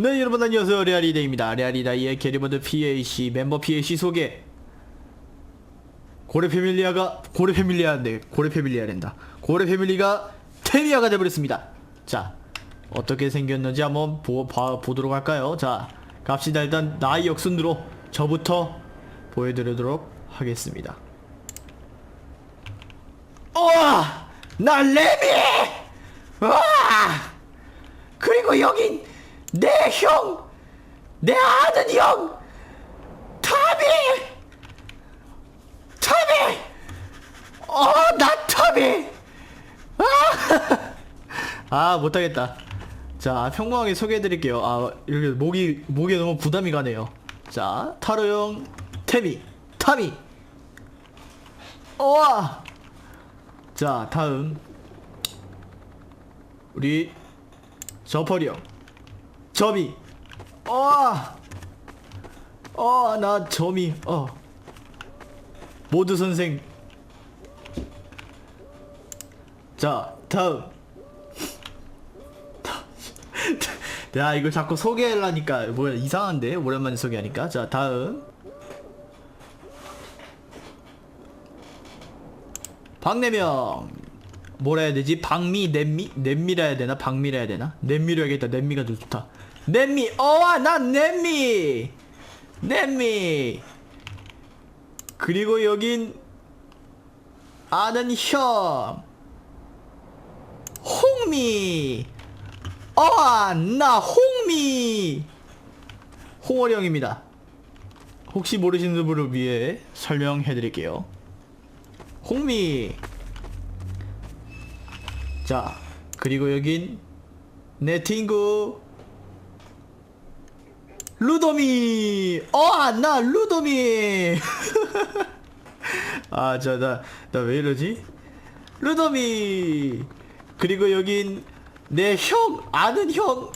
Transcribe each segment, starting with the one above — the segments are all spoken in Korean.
네 여러분 안녕하세요. 레아리데이입니다. 레아리다이의 게리모드 PAC 멤버 PAC 소개. 고래 패밀리아가 고래 패밀리아인데 고래 패밀리아랜다. 고래 패밀리가 테미아가 돼버렸습니다. 자 어떻게 생겼는지 한번 보, 봐, 보도록 할까요? 자 갑시다. 일단 나이 역순으로 저부터 보여드리도록 하겠습니다. 우와! 나 레미! 와! 그리고 여긴 내 형, 내 아는 형, 타비, 타비, 어, 나 타비. 아, 아 못하겠다. 자, 평범하게 소개해드릴게요. 아, 이렇게 목이 목에 너무 부담이 가네요. 자, 타로 형, 태미, 타미. 우와. 자, 다음 우리 저퍼리 형. 점이. 어, 어, 나 점이 어. 모두 선생. 자 다음. 야 이거 자꾸 소개하려니까 뭐야 이상한데? 오랜만에 소개하니까. 자 다음. 박내명 뭐라 해야 되지? 박미, 냄미? 냄미라 해야 되나? 박미라 해야 되나? 냄미로 해야겠다. 냄미가 더 좋다. 냄미! 어와! 난 냄미! 냄미! 그리고 여긴 아는 형! 홍미! 어와! 나 홍미! 홍월이 형입니다. 혹시 모르시는 분을 위해 설명해 드릴게요. 홍미! 자, 그리고 여긴 내 친구 루도미. 어, 나 루도미. 아, 저 나 나 왜 이러지? 루도미. 그리고 여긴 내 형, 아는 형.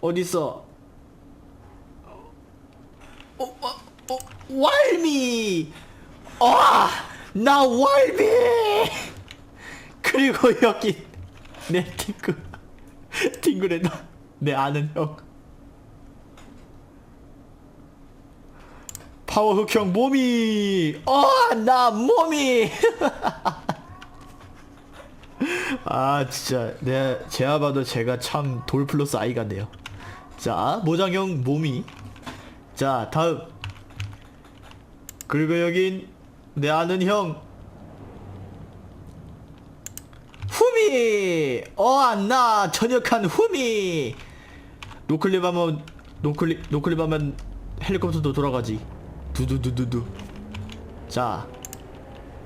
어딨어? 어, 어, 어, 왈미. 어, 나 왈미. 그리고 여기 내 친구 친구래다 내 아는 형. 파워흑 형 몸이 어나 몸이. 아 진짜. 내 제가 봐도 제가 참 돌 플러스 아이 같네요. 자 모장형 몸이. 자 다음. 그리고 여긴 내 아는 형 후미! 어, 나 전역한 후미! 노클립 하면, 노클립, 노클립 하면 헬리콥터도 돌아가지. 두두두두두. 자,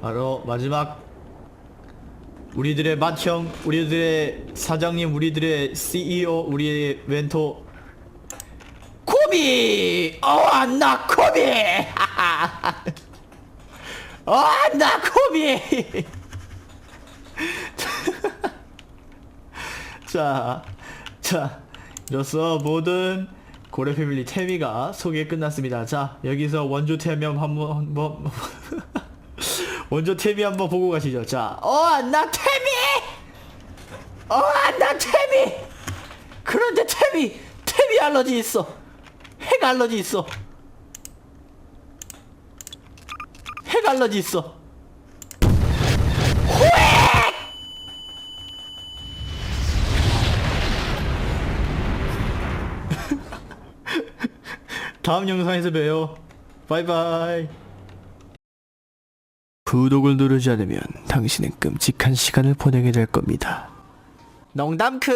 바로 마지막. 우리들의 맏형, 우리들의 사장님, 우리들의 CEO, 우리의 멘토. 코비! 어, 나 코비! 어, 나 코비! 자, 자, 이로써 모든 고래 패밀리 태미가 소개 끝났습니다. 자, 여기서 원조 태미 한번 한번 원조 태미 한번 보고 가시죠. 자, 어, 나 태미, 어, 나 태미. 그런데 태미, 태미 알러지 있어. 핵 알러지 있어. 핵 알러지 있어. 다음 영상에서 봬요. 바이바이. 구독을 누르지 않으면 당신은 끔찍한 시간을 보내게 될 겁니다. 농담 큰.